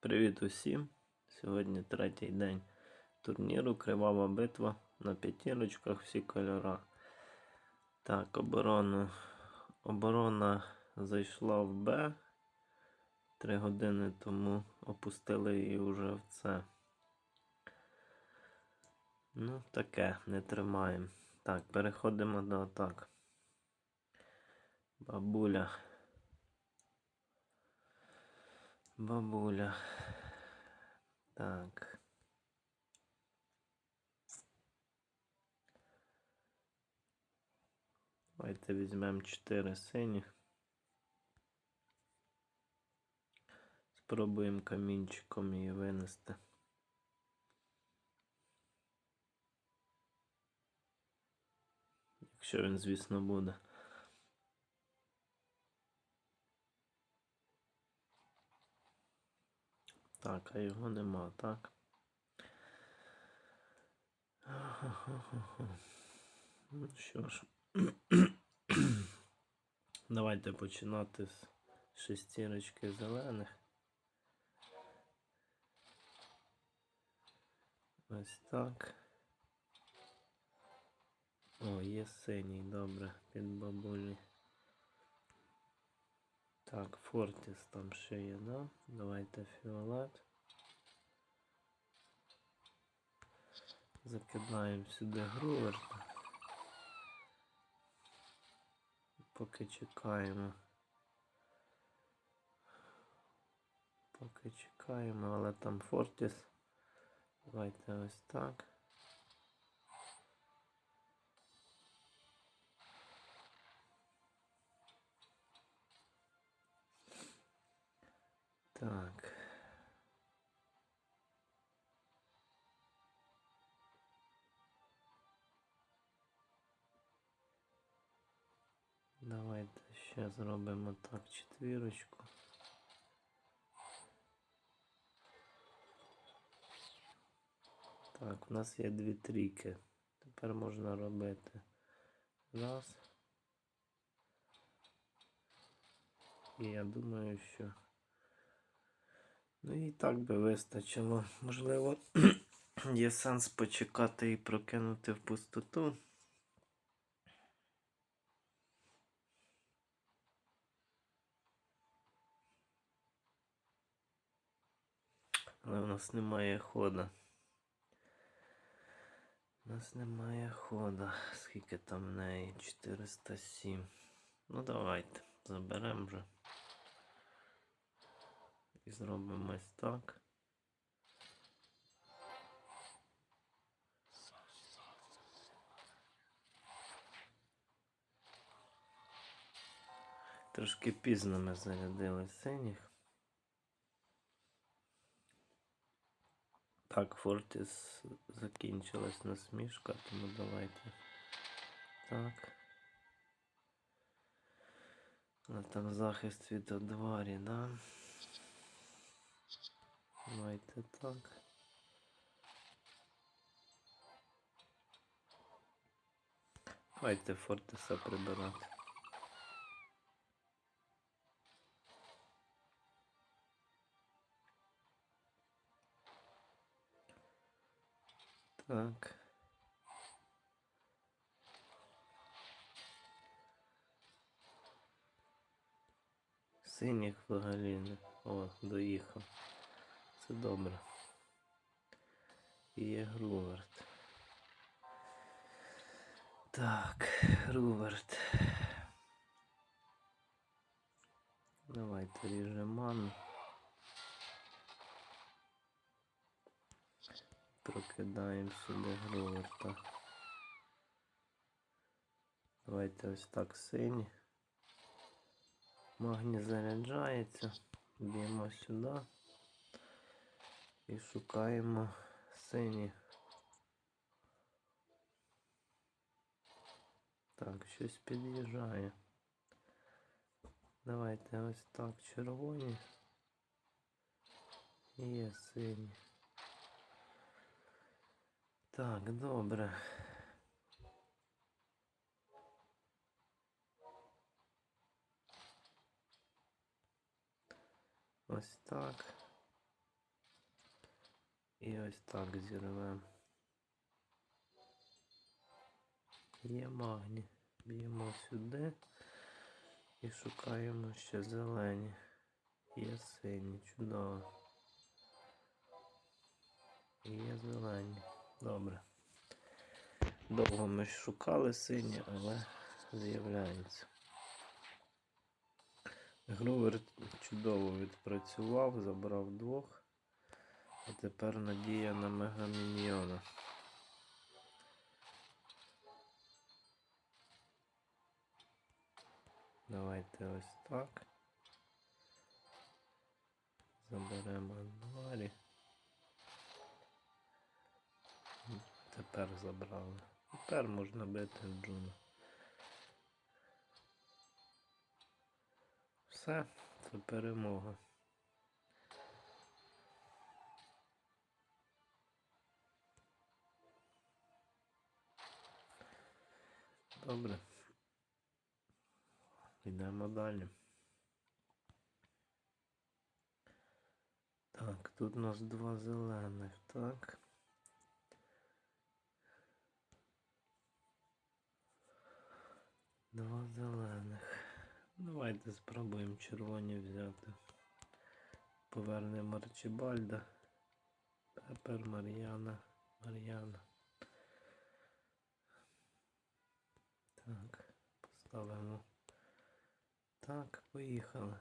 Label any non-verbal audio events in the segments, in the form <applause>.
Привіт усім! Сьогодні третій день турніру. Кривава битва на п'ятірочках всі кольори. Так, оборону. оборона зайшла в Б. Три години тому опустили її вже в С. Ну, таке, не тримаємо. Так, переходимо до атак. Бабуля. Бабуля. Так. Давайте візьмемо 4 синіх. Спробуємо камінчиком її винести. Якщо він, звісно, буде. Так, а його нема, так? Ну що ж, давайте починати з шестірочки зелених. Ось так. О, є синій, добре, під бабулі. Так, Фортіс там ще є, да? Давайте фіолет. Закидаємо сюди груверта. Поки чекаємо. Поки чекаємо, але там Фортіс. Давайте ось так. Так. Давайте ще зробимо так четвірочку. Так, у нас є дві трійки. Тепер можна робити раз. І я думаю, що Ну і так би вистачило. Можливо, <clears throat> є сенс почекати і прокинути в пустоту. Але в нас немає хода. У нас немає хода. Скільки там в неї? 407. Ну давайте, заберемо вже. І зробимо ось так. Трошки пізно ми зарядили синіх. Так, Фортіс закінчилась насмішка, тому давайте так. Але там захист від одварі, да? Давайте так. Давайте Фортеса прибирати. Так. Синіх взагалі не. О, доїхав. Це добре. І є Груверт. Так, Груверт. Давайте ріжемо ману. Прокидаємо сюди Груверта. Давайте ось так сині. Магні заряджається. Б'ємо сюди. І шукаємо сині. Так, щось під'їжджає. Давайте ось так червоні. І є сині. Так, добре. Ось так. І ось так зірвемо. Є магні. Б'ємо сюди і шукаємо ще зелені. Є сині, чудово. Є зелені. Добре. Довго ми шукали сині, але з'являється. Грувер чудово відпрацював, забрав двох. А тепер надія на мегаміньйона. Давайте ось так. Заберемо Анварі. Тепер забрали. Тепер можна бити Джуна. Все, це перемога. Добре. Йдемо далі. Так, тут у нас два зелених, так. Два зелених. Давайте спробуємо червоні взяти. Повернемо Арчибальда. Тепер Мар'яна. Мар'яна. Поставимо. Так, поїхали.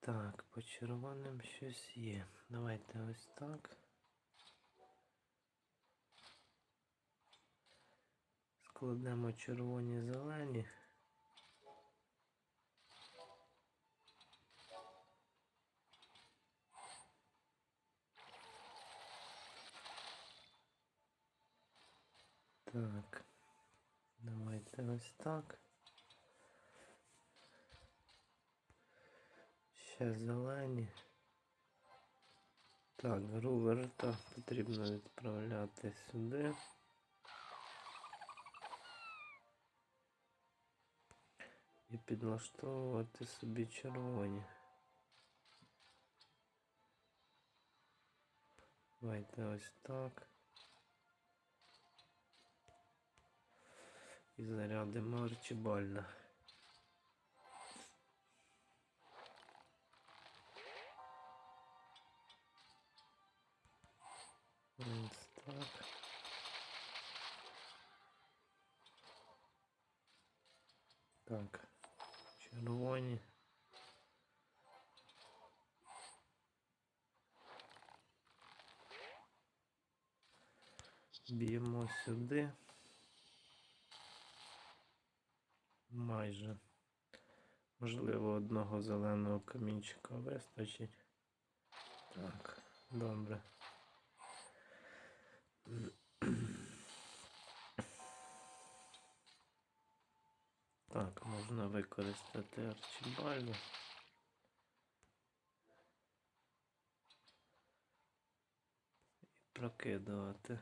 Так, по червоним щось є. Давайте ось так. Складемо червоні зелені. Так, давайте ось так. Ще зелені. Так, груверта потрібно відправляти сюди. І підлаштовувати собі червоні. Давайте ось так. І зарядимо так. Так, червоні. Б'ємо сюди. Майже. Можливо, одного зеленого камінчика вистачить. Так, добре. Так, можна використати арчибальду. І прокидувати.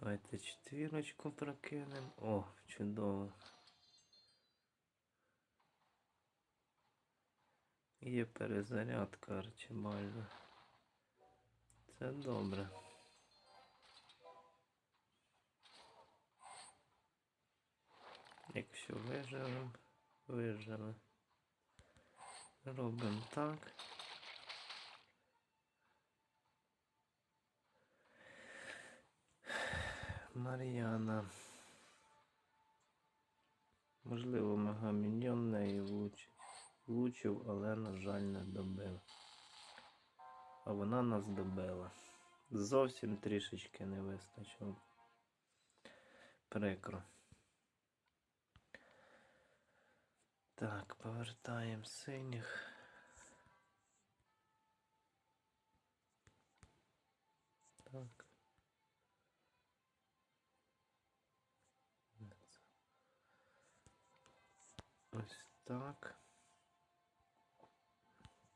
Давайте четвірочку прокинемо. О, чудово. Є перезарядка Арчибальда. Це добре. Якщо виживемо, виживемо. Робимо так. Мар'яна. Можливо, мегаміньйон неї влучить. Влучив, але, на жаль, не добив. А вона нас добила. Зовсім трішечки не вистачило. Прикро. Так, повертаємо синіх. так.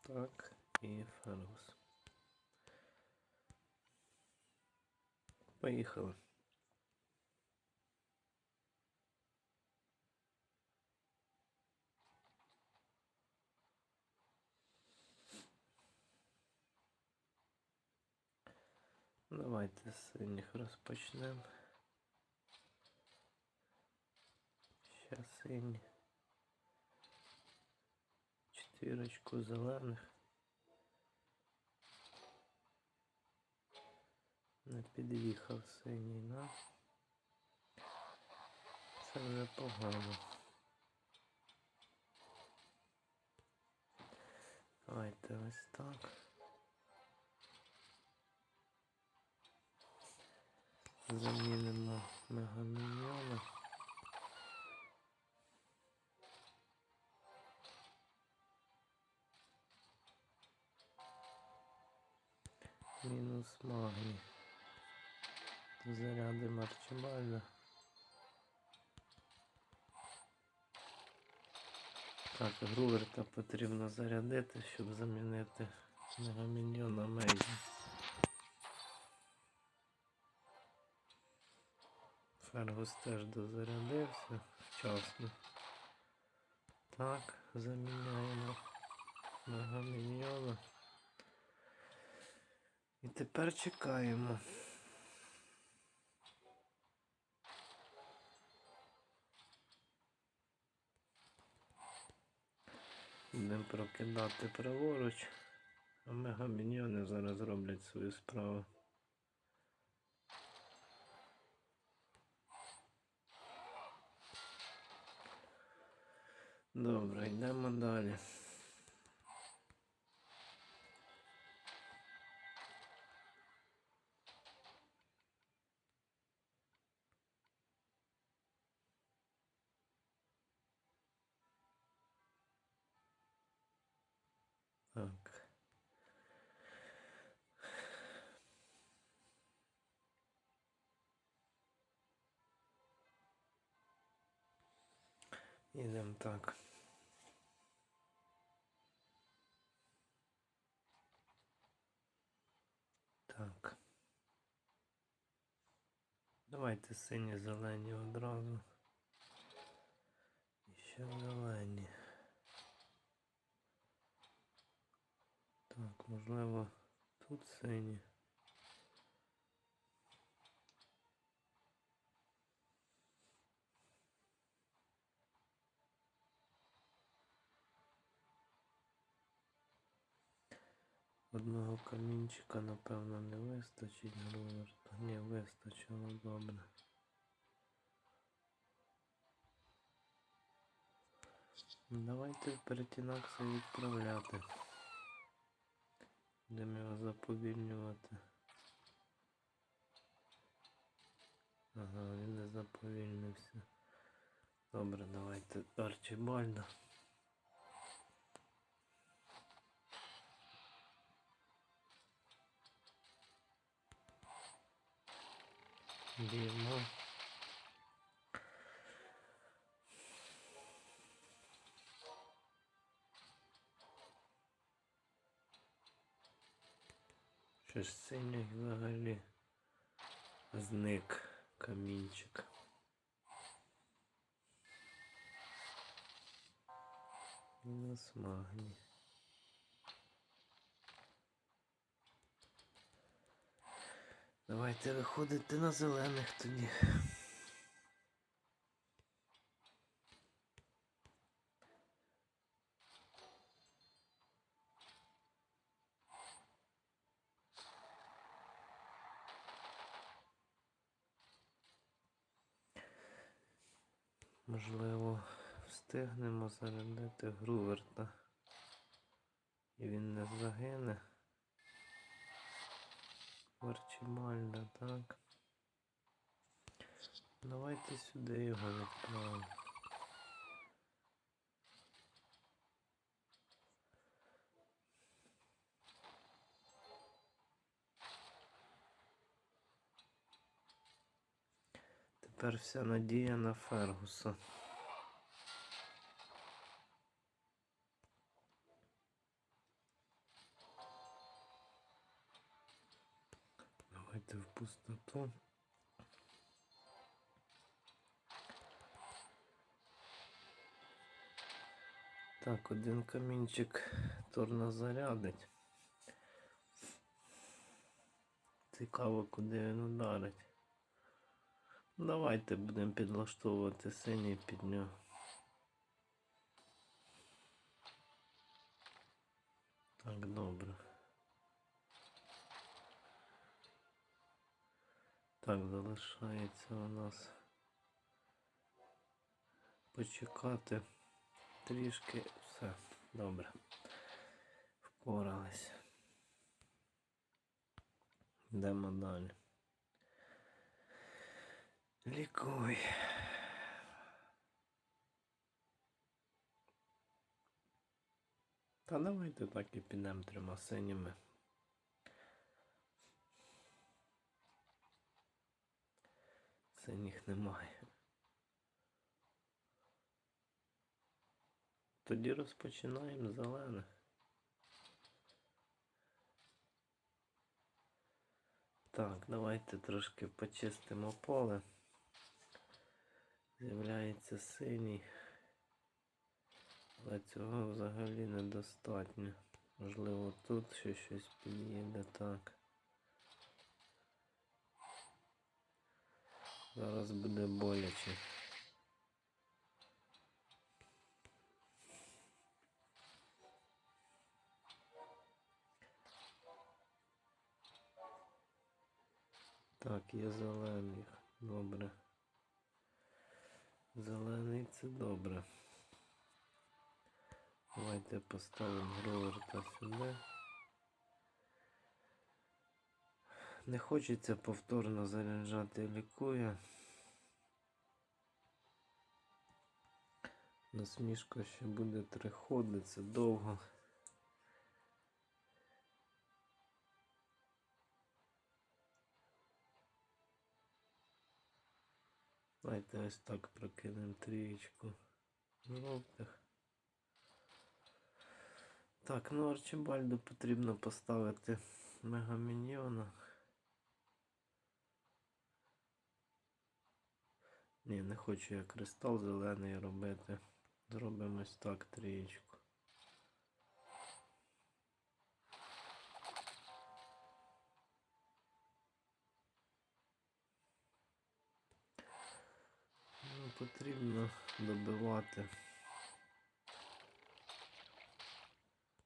Так і ферус. Поїхали. Давайте з синіх розпочнемо. Ще сині. Четвірочку зелених. Не під'їхав синій, да? Це вже погано. Давайте ось так. Замінимо мегаміньйона. Мінус магній. Зарядимо Арчибальда. Так, Груверта потрібно зарядити, щоб замінити мегаміньйона Мейзі. Фергус теж дозарядився вчасно. Так, заміняємо мегаміньйона. І тепер чекаємо. Будемо прокидати праворуч, а мегаміньйони зараз роблять свою справу. Добре, йдемо далі. Ідемо так. Так. Давайте сині зелені одразу. І ще зелені. Так, можливо, тут сині. Одного камінчика, напевно, не вистачить, Груверта. Ні, вистачило добре. Давайте в перетінакси відправляти. Будемо його заповільнювати. Ага, він не заповільнився. Добре, давайте Арчибальда. Б'ємо. Щось синій взагалі зник камінчик. Мінус магній. Давайте виходити на зелених тоді. Можливо, встигнемо зарядити Груверта. І він не загине. Арчибальда, так. Давайте сюди його відправимо. Тепер вся надія на Фергуса. то. Так, один камінчик Торна зарядить. Цікаво, куди він ударить. Давайте будемо підлаштовувати синій під нього. Так, добре. Так, залишається у нас почекати трішки. Все, добре. Впоралися. Йдемо далі. Лікуй. Та давайте так і підемо трьома синіми. Синіх немає. Тоді розпочинаємо з зелених. Так, давайте трошки почистимо поле. З'являється синій. Але цього взагалі недостатньо. Можливо, тут ще щось під'їде так. Зараз буде боляче. Так, є зелений. Добре. Зелений це добре. Давайте поставимо гроверта сюди. Не хочеться повторно заряджати лікує. Насмішка ще буде три довго. Давайте ось так прокинемо трієчку жовтих. Так, ну Арчибальду потрібно поставити мегаміньйона. Ні, не хочу я кристал зелений робити. Зробимо ось так трієчку. Ну, потрібно добивати.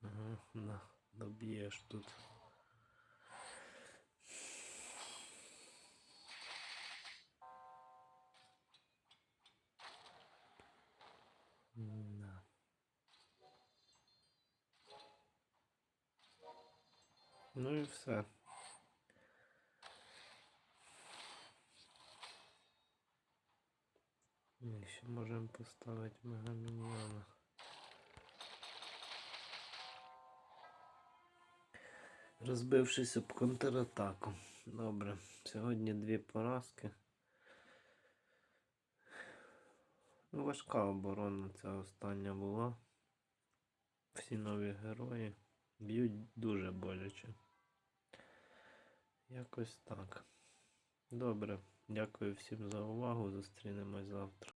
Ага, доб'єш тут. Ну і все. Ні, ще можемо поставити мегаміньйона. Розбившись об контратаку. Добре. Сьогодні дві поразки. Ну, важка оборона ця остання була. Всі нові герої б'ють дуже боляче. Якось так. Добре. Дякую всім за увагу. Зустрінемось завтра.